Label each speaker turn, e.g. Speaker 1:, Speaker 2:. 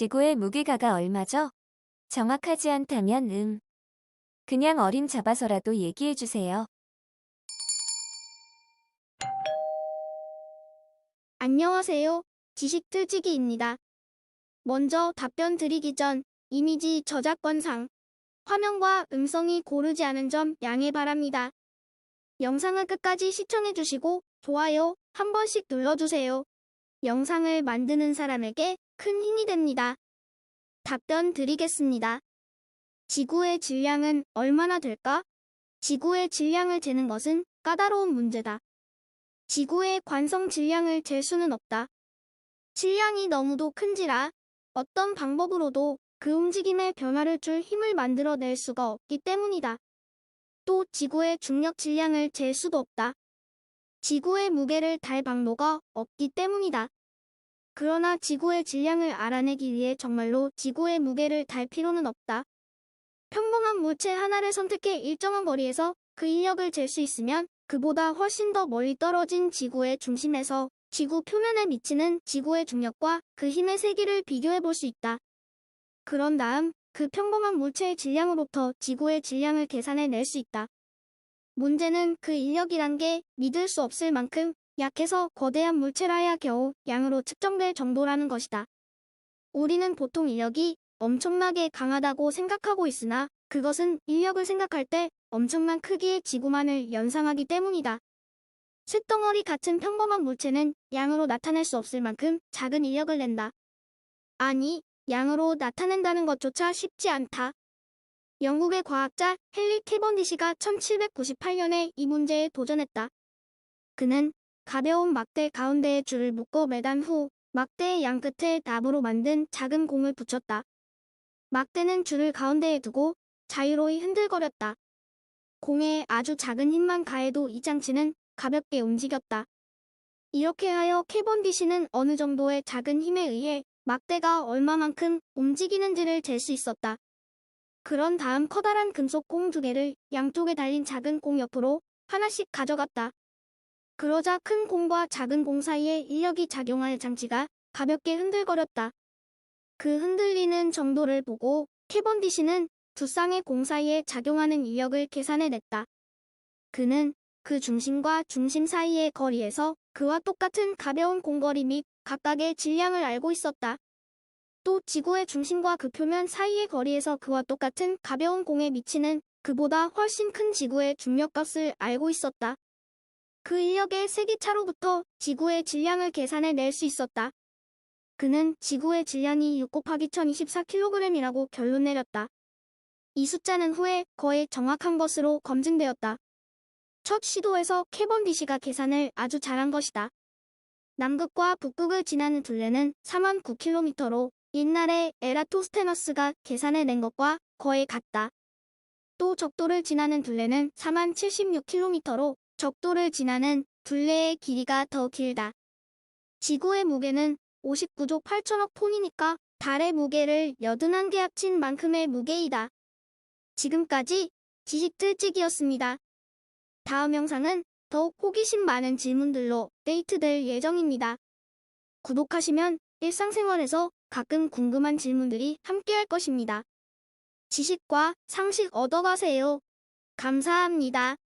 Speaker 1: 지구의 무게가가 얼마죠? 정확하지 않다면 음. 그냥 어림 잡아서라도 얘기해 주세요.
Speaker 2: 안녕하세요. 지식틀지기입니다. 먼저 답변 드리기 전 이미지 저작권상 화면과 음성이 고르지 않은 점 양해 바랍니다. 영상을 끝까지 시청해 주시고 좋아요 한 번씩 눌러주세요. 영상을 만드는 사람에게 큰 힘이 됩니다. 답변 드리겠습니다. 지구의 질량은 얼마나 될까? 지구의 질량을 재는 것은 까다로운 문제다. 지구의 관성 질량을 잴 수는 없다. 질량이 너무도 큰지라 어떤 방법으로도 그 움직임에 변화를 줄 힘을 만들어낼 수가 없기 때문이다. 또 지구의 중력 질량을 잴 수도 없다. 지구의 무게를 달 방도가 없기 때문이다. 그러나 지구의 질량을 알아내기 위해 정말로 지구의 무게를 달 필요는 없다. 평범한 물체 하나를 선택해 일정한 거리에서 그 인력을 잴 수 있으면 그보다 훨씬 더 멀리 떨어진 지구의 중심에서 지구 표면에 미치는 지구의 중력과 그 힘의 세기를 비교해 볼 수 있다. 그런 다음 그 평범한 물체의 질량으로부터 지구의 질량을 계산해 낼 수 있다. 문제는 그 인력이란 게 믿을 수 없을 만큼 약해서 거대한 물체라야 겨우 양으로 측정될 정도라는 것이다. 우리는 보통 인력이 엄청나게 강하다고 생각하고 있으나 그것은 인력을 생각할 때 엄청난 크기의 지구만을 연상하기 때문이다. 쇳덩어리 같은 평범한 물체는 양으로 나타낼 수 없을 만큼 작은 인력을 낸다. 아니, 양으로 나타낸다는 것조차 쉽지 않다. 영국의 과학자 헨리 캐번디시가 1798년에 이 문제에 도전했다. 그는 가벼운 막대 가운데에 줄을 묶어 매단 후 막대의 양 끝에 나무로 만든 작은 공을 붙였다. 막대는 줄을 가운데에 두고 자유로이 흔들거렸다. 공에 아주 작은 힘만 가해도 이 장치는 가볍게 움직였다. 이렇게 하여 캐번디시는 어느 정도의 작은 힘에 의해 막대가 얼마만큼 움직이는지를 잴 수 있었다. 그런 다음 커다란 금속 공 두 개를 양쪽에 달린 작은 공 옆으로 하나씩 가져갔다. 그러자 큰 공과 작은 공 사이에 인력이 작용할 장치가 가볍게 흔들거렸다. 그 흔들리는 정도를 보고 캐번디시는 두 쌍의 공 사이에 작용하는 인력을 계산해냈다. 그는 그 중심과 중심 사이의 거리에서 그와 똑같은 가벼운 공거리 및 각각의 질량을 알고 있었다. 또 지구의 중심과 그 표면 사이의 거리에서 그와 똑같은 가벼운 공에 미치는 그보다 훨씬 큰 지구의 중력값을 알고 있었다. 그 인력의 세기차로부터 지구의 질량을 계산해 낼 수 있었다. 그는 지구의 질량이 6 곱하기 1024kg이라고 결론 내렸다. 이 숫자는 후에 거의 정확한 것으로 검증되었다. 첫 시도에서 캐번디시가 계산을 아주 잘한 것이다. 남극과 북극을 지나는 둘레는 4만 9km로 옛날에 에라토스테너스가 계산해 낸 것과 거의 같다. 또 적도를 지나는 둘레는 4만 76km로 적도를 지나는 둘레의 길이가 더 길다. 지구의 무게는 59조 8천억 톤이니까 달의 무게를 81개 합친 만큼의 무게이다. 지금까지 지식틀찍이었습니다. 다음 영상은 더욱 호기심 많은 질문들로 데이트될 예정입니다. 구독하시면 일상생활에서 가끔 궁금한 질문들이 함께할 것입니다. 지식과 상식 얻어가세요. 감사합니다.